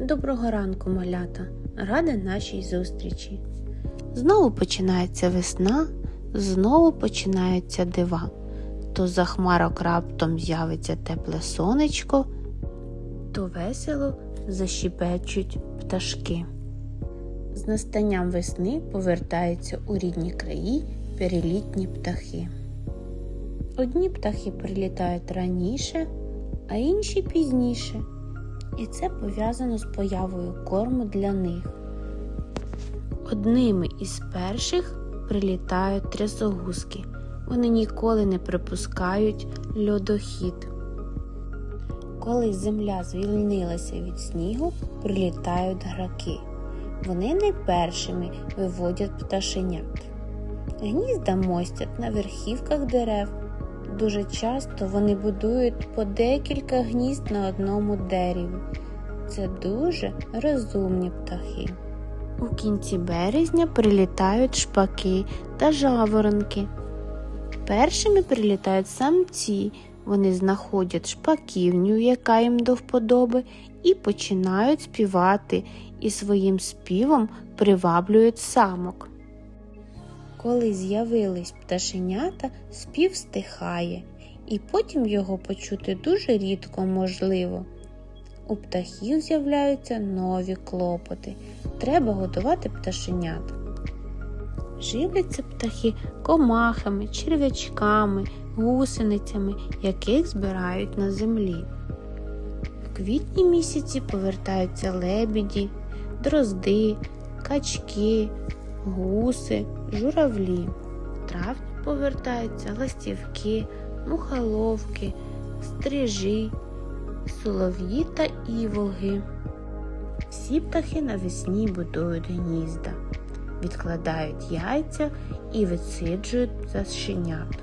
Доброго ранку, малята! Рада нашій зустрічі. Знову починається весна, знову починаються дива. То за хмарок раптом з'явиться тепле сонечко, то весело защіпечуть пташки. З настанням весни повертаються у рідні краї перелітні птахи. Одні птахи прилітають раніше, а інші пізніше. І це пов'язано з появою корму для них. Одними із перших прилітають трясогузки. Вони ніколи не припускають льодохід. Коли земля звільнилася від снігу, прилітають граки. Вони найпершими виводять пташенят. Гнізда мостять на верхівках дерев. Дуже часто вони будують по декілька гнізд на одному дереві. Це дуже розумні птахи. У кінці березня прилітають шпаки та жаворонки. Першими прилітають самці. Вони знаходять шпаківню, яка їм до вподоби, і починають співати, і своїм співом приваблюють самок. Коли з'явились пташенята, спів стихає, і потім його почути дуже рідко можливо. У птахів з'являються нові клопоти. Треба годувати пташенят. Живляться птахи комахами, черв'ячками, гусеницями, яких збирають на землі. В квітні місяці повертаються лебіді, дрозди, качки, гуси, журавлі. В травні повертаються ластівки, мухоловки, стрижі, солов'ї та іволги. Всі птахи навесні будують гнізда, відкладають яйця і висиджують пташенят.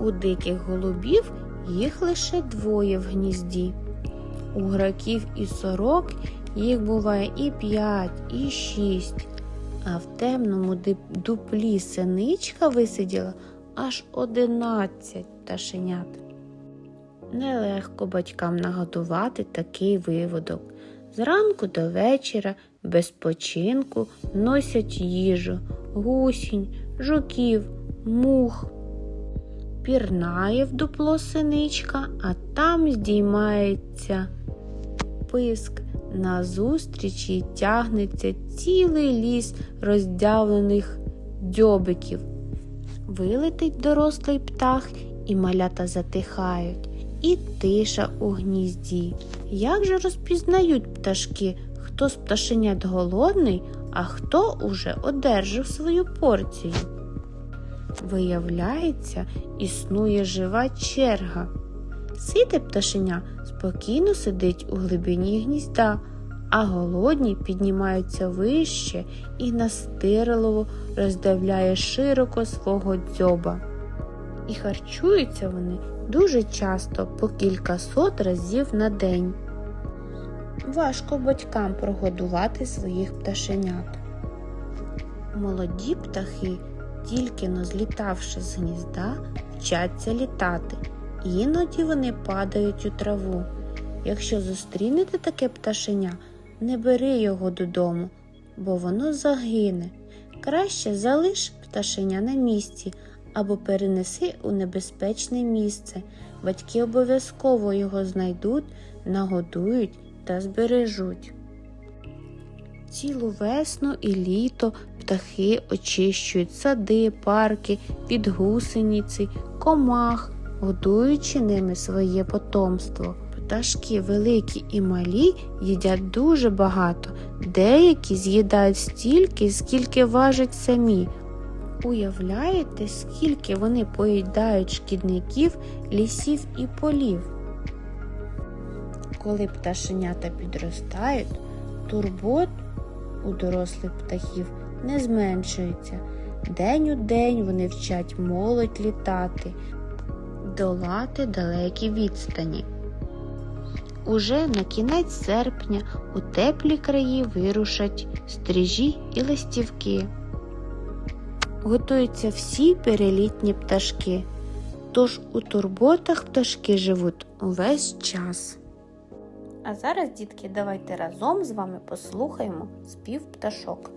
У диких голубів їх лише двоє в гнізді. У граків і сорок їх буває і п'ять, і шість, а в темному дуплі синичка висиділа аж одинадцять пташенят. Нелегко батькам наготувати такий виводок. Зранку до вечора без починку носять їжу, гусінь, жуків, мух. Пірнає в дупло синичка, а там здіймається писк. Назустріч їй тягнеться цілий ліс роздявлених дзьобиків. Вилетить дорослий птах, і малята затихають, і тиша у гнізді. Як же розпізнають пташки, хто з пташенят голодний, а хто уже одержав свою порцію? Виявляється, існує жива черга. Сите пташеня спокійно сидить у глибині гнізда, а голодні піднімаються вище і настирливо роздавляє широко свого дзьоба. І харчуються вони дуже часто по кількасот разів на день. Важко батькам прогодувати своїх пташенят. Молоді птахи, тільки но злітавши з гнізда, вчаться літати. Іноді вони падають у траву. Якщо зустрінете таке пташеня, не бери його додому, бо воно загине. Краще залиш пташеня на місці або перенеси у небезпечне місце. Батьки обов'язково його знайдуть, нагодують та збережуть. Цілу весну і літо птахи очищують сади, парки, від гусениці, комах, годуючи ними своє потомство. Пташки великі і малі їдять дуже багато, деякі з'їдають стільки, скільки важать самі. Уявляєте, скільки вони поїдають шкідників, лісів і полів? Коли пташенята підростають, турбот у дорослих птахів не зменшується. День у день вони вчать молодь літати, долати далекі відстані. Уже на кінець серпня у теплі краї вирушать стрижі і листівки. Готуються всі перелітні пташки, тож у турботах пташки живуть увесь час. А зараз, дітки, давайте разом з вами послухаємо спів пташок.